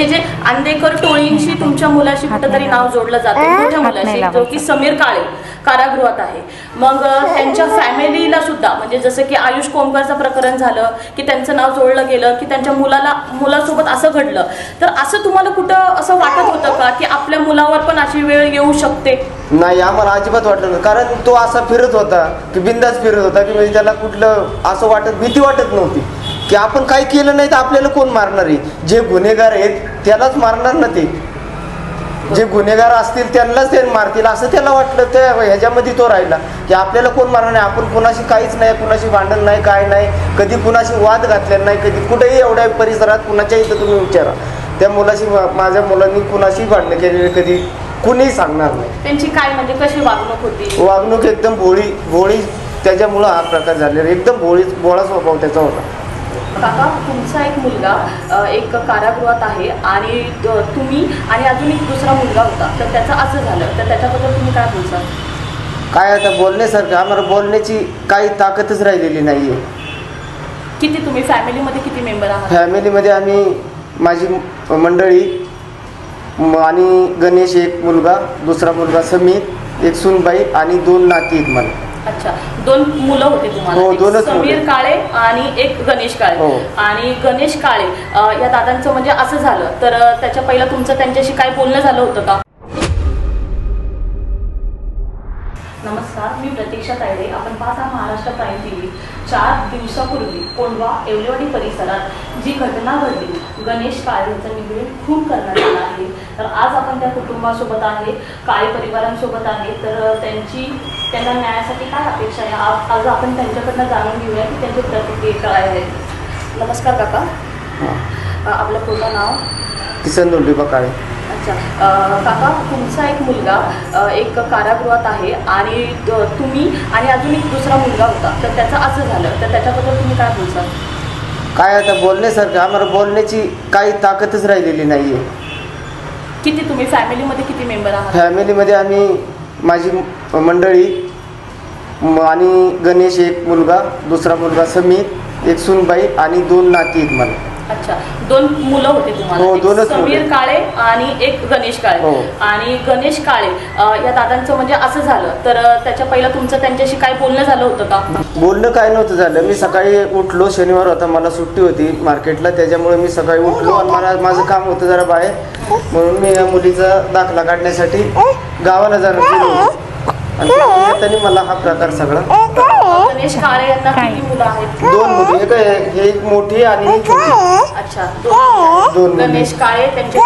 हे जे आंदेकर टोळींशी तुमच्या मुलाशी कुठेतरी नाव जोडलं जातं. मोठ्या हात मुलाशी जो. की समीर काळे कारागृहात आहे. मग त्यांच्या फॅमिलीला सुद्धा म्हणजे जसं की आयुष कोमकरचं प्रकरण झालं की त्यांचं नाव जोडलं गेलं की त्यांच्या मुलाला मुलासोबत असं घडलं. तर असं तुम्हाला कुठं असं वाटत होतं का की आपल्या मुलावर पण अशी वेळ येऊ शकते? नाही आम्हाला अजिबात वाटलं नाही कारण तो असा फिरत होता की बिंदास फिरत होता की म्हणजे त्याला कुठलं असं वाटत भीती वाटत नव्हती. की आपण काही केलं नाही तर आपल्याला कोण मारणार आहे? जे गुन्हेगार आहेत त्यालाच मारणार ना ते. जे गुन्हेगार असतील त्यांनाच ते मारतील. असं त्याला वाटलं त्या ह्याच्यामध्ये तो राहिला. की आपल्याला कोण मारणार नाही? आपण कुणाशी काहीच नाही कुणाशी भांडण नाही काय नाही. कधी कुणाशी वाद घातलेला नाही कधी कुठेही एवढ्या परिसरात कुणाच्या इथं तुम्ही विचारा. त्या मुलाशी माझ्या मुलांनी कुणाशी भांडणं केलेली कधी कुणीही सांगणार नाही. त्यांची काय म्हणजे कशी वागणूक होती? वागणूक एकदम भोळी भोळी. त्याच्यामुळं हा प्रकार झालेला एकदम भोळी भोळा स्वभाव त्याचा होता. काका तुमचा एक मुलगा एक कारागृहात आहे आणि तुम्ही आणि अजून एक दुसरा मुलगा होता. तर त्याचं असं झालं. तर त्याच्याबद्दल तुम्ही काय बोलता काय आता बोलण्यासारखं? आम्हाला बोलण्याची काही ताकदच राहिलेली नाही आहे किती तुम्ही? फॅमिलीमध्ये किती मेंबर आहात? फॅमिलीमध्ये आम्ही माझी मंडळी म- आणि गणेश एक मुलगा दुसरा मुलगा समीर एक सुनबाई आणि दोन नाती आहेत मला. अच्छा. दोन मुलं होते तुम्हाला. हो, एक दोनच समीर. काळे आणि एक गणेश काळे. हो. आणि गणेश काळे अ, या दादांचं म्हणजे असं झालं. तर अ, त्याच्या पहिलं तुमचं त्यांच्याशी काय बोलणं झालं होतं का? नमस्कार मी प्रतीक्षा तायडे. आपण पाहत आहात महाराष्ट्र प्राईम टी व्ही. चार दिवसापूर्वी कोंडवा येवलेवाडी परिसरात जी घटना घडली गणेश काळे यांचा निगडीत खून करण्यात आला आहे. तर आज आपण त्या कुटुंबासोबत आहे काळे परिवारांसोबत आहे तर त्यांची त्यांना न्यायासाठी काय अपेक्षा आहे? आज आपण त्यांच्याकडनं जाणून घेऊया की त्यांची प्रतिक्रिया काय आहे. नमस्कार काका. आपलं पूर्ण नाव? किसन दोंडीबा काळे. अच्छा. काका तुमचा एक मुलगा एक कारागृहात आहे आणि तुम्ही आणि अजून एक दुसरा मुलगा होता. तर त्याचं असं झालं. तर त्याच्याबद्दल तुम्ही काय बोलता काय आता बोलण्यासारखं आम्हाला बोलण्याची काही ताकदच राहिलेली नाही आहे किती तुम्ही फॅमिलीमध्ये किती मेंबर आहात? फॅमिलीमध्ये आम्ही माझी मंडळी म- आणि गणेश एक मुलगा दुसरा मुलगा समीर एक सुनबाई आणि दोन नाती आहेत मला. अच्छा दोन मुलं होते तुम्हाला. हो, एक दोनच समीर. काळे आणि एक गणेश काळे. हो. आणि गणेश काळे अ, या दादांचं म्हणजे असं झालं. तर अ, त्याच्या पहिलं तुमचं त्यांच्याशी काय बोलणं झालं होतं का? बोलणं काय नव्हतं झालं. मी सकाळी उठलो शनिवार होता मला सुट्टी होती मार्केटला त्याच्यामुळे मी सकाळी उठलो आणि मला माझं काम होतं जरा बाहेर. म्हणून मी या मुलीचा दाखला काढण्यासाठी गावाला जरा गेलो होतो. आणि तिथून येताना मला हा प्रकार सगळा गणेश काळे यांना काय? किती मुलं आहेत? दोन मुली एक आहे- हे एक मोठी आणि छोटी. अच्छा दोन दोन मुली. गणेश काळे त्यांची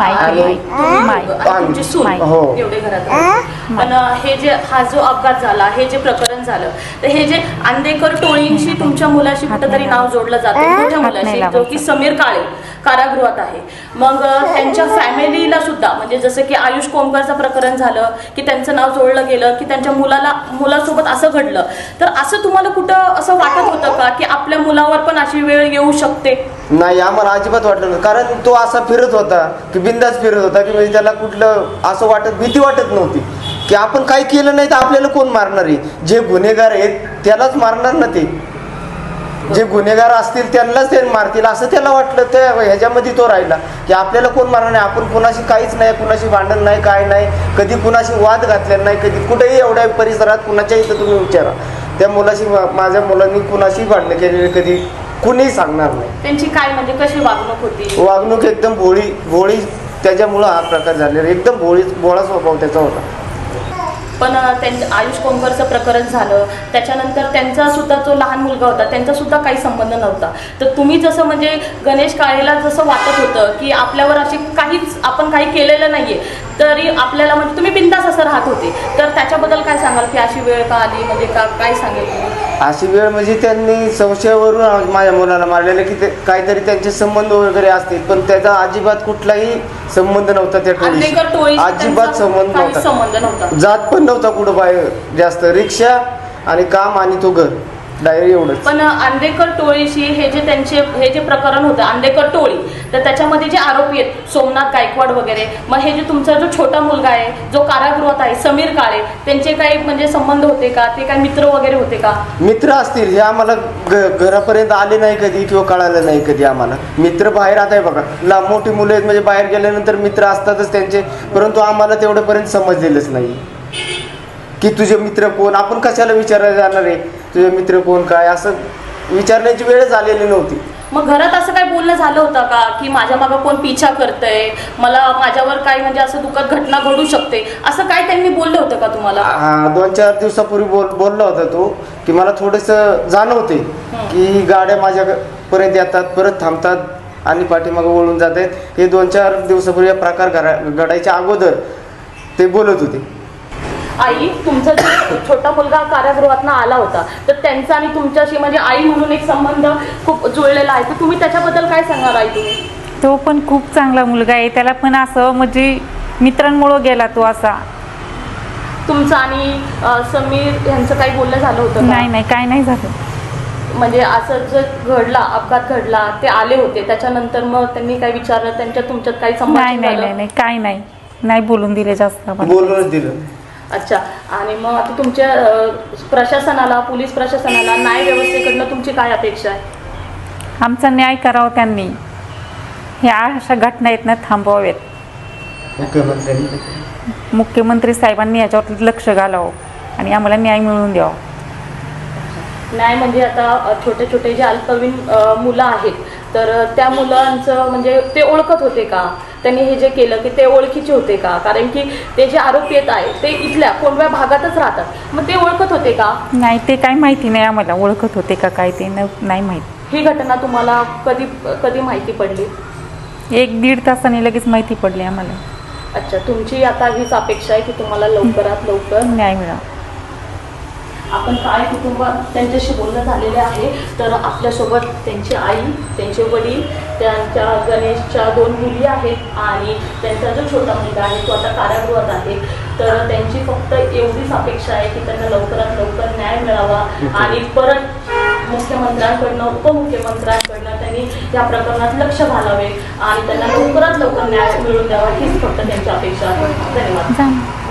आणि आणि तुमची सून. हो. एवढे घरात राहतात. पण हे जे हा जो अपघात झाला हे जे प्रकरण झालं तर हे जे आंदेकर टोळींशी तुमच्या मुलाशी कुठेतरी नाव जोडलं जातं मोठ्या नाही मुलाशी जो. की समीर काळे कारागृहात आहे. मग त्यांच्या फॅमिलीला सुद्धा म्हणजे जसं की आयुष कोमकरचं प्रकरण झालं की त्यांचं नाव जोडलं गेलं की त्यांच्या मुलाला मुलासोबत असं घडलं तर असं तुम्हाला कुठं असं वाटत होतं का की आपल्या मुलावर पण अशी वेळ येऊ शकते? नाही आम्हाला अजिबात वाटलं नाही कारण तो असा फिरत होता की बिंदास फिरत होता की म्हणजे त्याला कुठलं असं वाटत भीती वाटत नव्हती. की आपण काही केलं नाही तर आपल्याला कोण मारणार आहे? जे गुन्हेगार आहेत त्यालाच मारणार ना ते. जे गुन्हेगार असतील त्यांनाच ते मारतील. असं त्याला वाटलं त्या ह्याच्यामध्ये तो राहिला. की आपल्याला कोण मारणार नाही? आपण कुणाशी काहीच नाही कुणाशी भांडण नाही काय नाही. कधी कुणाशी वाद घातलेला नाही कधी कुठेही एवढ्या परिसरात कुणाच्या इथं तुम्ही विचारा. त्या मुलाशी माझ्या मुलांनी कुणाशी भांडणं केलेली कधी कुणीही सांगणार नाही. त्यांची काय म्हणजे कशी वागणूक होती? वागणूक एकदम भोळी भोळी त्याच्यामुळं हा प्रकार झालेला एकदम भोळी भोळा स्वभाव त्याचा होता. पण त्यां त्यांचं आयुष कोंबरचं प्रकरण झालं. त्याच्यानंतर त्यांचा सुद्धा जो लहान मुलगा होता त्यांचा सुद्धा काही संबंध नव्हता. तर तुम्ही जसं म्हणजे गणेश काळेला जसं वाटत होतं की आपल्यावर असे काहीच आपण काही केलेलं नाहीये तरी आपल्याला म्हणजे तुम्ही बिंदास असं राहत होते. तर त्याच्याबद्दल काय सांगाल? की अशी वेळ का आली? म्हणजे का काय सांगेल तुम्ही? अशी वेळ म्हणजे त्यांनी संशयावरून माझ्या मुलाला मारलेलं की ते काहीतरी त्यांचे संबंध वगैरे असतील पण त्याचा अजिबात कुठलाही संबंध नव्हता त्या टोळीशी. अजिबात संबंध नव्हता. जात पण नव्हता कुठं बाहेर जास्त. रिक्षा आणि काम आणि तो घर. डायरेक्ट एवढंच. पण आंदेकर टोळीशी हे जे त्यांचे हे जे प्रकरण होतं आंदेकर टोळी तर त्याच्यामध्ये जे आरोपी आहेत सोमनाथ गायकवाड वगैरे मग हे जे तुमचा जो छोटा मुलगा आहे जो कारागृहात आहे समीर काळे त्यांचे काही म्हणजे संबंध होते का? ते काही मित्र वगैरे होते का? मित्र असतील हे आम्हाला घ- घरापर्यंत आले नाही कधी किंवा कळालं नाही कधी आम्हाला. मित्र बाहेर आता आहे बघा ला मोठी मुलं आहेत म्हणजे बाहेर गेल्यानंतर मित्र असतातच त्यांचे परंतु आम्हाला तेवढ्यापर्यंत समजलेलंच नाही. की तुझे मित्र कोण? आपण कशाला विचारायला जाणार आहे? तुझे मित्र कोण काय? असं विचारण्याची वेळच आलेली नव्हती. मग घरात असं काही बोलणं झालं होतं का? की माझ्या मागं कोण पिछा करतंय? मला माझ्यावर काही म्हणजे असं दुःखद घटना घडू शकते? असं काय त्यांनी बोललं होतं का तुम्हाला? हा दोन चार दिवसापूर्वी बोल बोलला होता तो की मला थोडंसं जाणवते की गाड्या माझ्यापर्यंत येतात परत थांबतात आणि पाठीमागं वळून जात आहेत हे दोन चार दिवसापूर्वी हा प्रकार घरा घडायच्या अगोदर ते बोलत होते. आई तुमचा जो छोटा मुलगा कारागृहातनं आला होता तर त्यांचा आणि तुमच्याशी म्हणजे आई म्हणून एक संबंध खूप जुळलेला आहे. तर तुम्ही त्याच्याबद्दल काय सांगणार आई तुम्ही? तो पण खूप चांगला मुलगा आहे. त्याला पण असं म्हणजे मित्रांमुळं गेला तो असा. तुमचं आणि अं, समीर यांचं काही बोलणं झालं होतं का? नाही नाही काय नाही झालं. म्हणजे असं जर घडला अपघात घडला ते आले होते त्याच्यानंतर मग त्यांनी काय विचारलं? त्यांच्या तुमच्यात काही नाही संभाषण नाही नाही झालं? नाही काय नाही. नाही बोलून दिले जास्त आम्हाला. बोलूनच दिलं. अच्छा. आणि मग आता तुमच्या प्रशासनाला पोलीस प्रशासनाला न्याय व्यवस्थेकडनं तुमची काय अपेक्षा आहे? आमचा न्याय करावा त्यांनी. ह्या अशा घटना आहेत ना थांबवाव्यात मुख्यमंत्र्यांनी मुख्यमंत्री साहेबांनी याच्यावर लक्ष घालावं आणि आम्हाला न्याय मिळवून द्यावा. न्याय म्हणजे आता अ, छोटे छोटे जे अल्पवयीन अ, मुलं आहेत तर त्या मुलांचं म्हणजे ते ओळखत होते का? त्यांनी हे जे केलं की ते ओळखीचे होते का? कारण की ते जे आरोपी येत आहे ते इथल्या कोणत्या भागातच राहतात. मग ते ओळखत होते का? नाही ते काय माहिती नाही आम्हाला. ओळखत होते का काय ते न- नाही माहिती. ही घटना तुम्हाला कधी कधी माहिती पडली? एक दीड तासाने लगेच माहिती पडली आम्हाला. अच्छा तुमची आता हीच अपेक्षा आहे की तुम्हाला लवकरात लवकर न्याय मिळावा. आपण काय कुटुंब त्यांच्याशी बोलणं झालेले आहे तर आपल्यासोबत त्यांची आई त्यांचे वडील त्यांच्या गणेशच्या दोन मुली आहेत आणि त्यांचा जो छोटा मुलगा आहे तो आता कारागृहात आहे. तर त्यांची फक्त एवढीच अपेक्षा आहे की त्यांना लवकरात लवकर न्याय मिळावा आणि परत मुख्यमंत्र्यांकडनं उपमुख्यमंत्र्यांकडनं त्यांनी या प्रकरणात लक्ष घालावे आणि त्यांना लवकरात लवकर न्याय मिळवून द्यावा हीच फक्त त्यांची अपेक्षा आहे. धन्यवाद.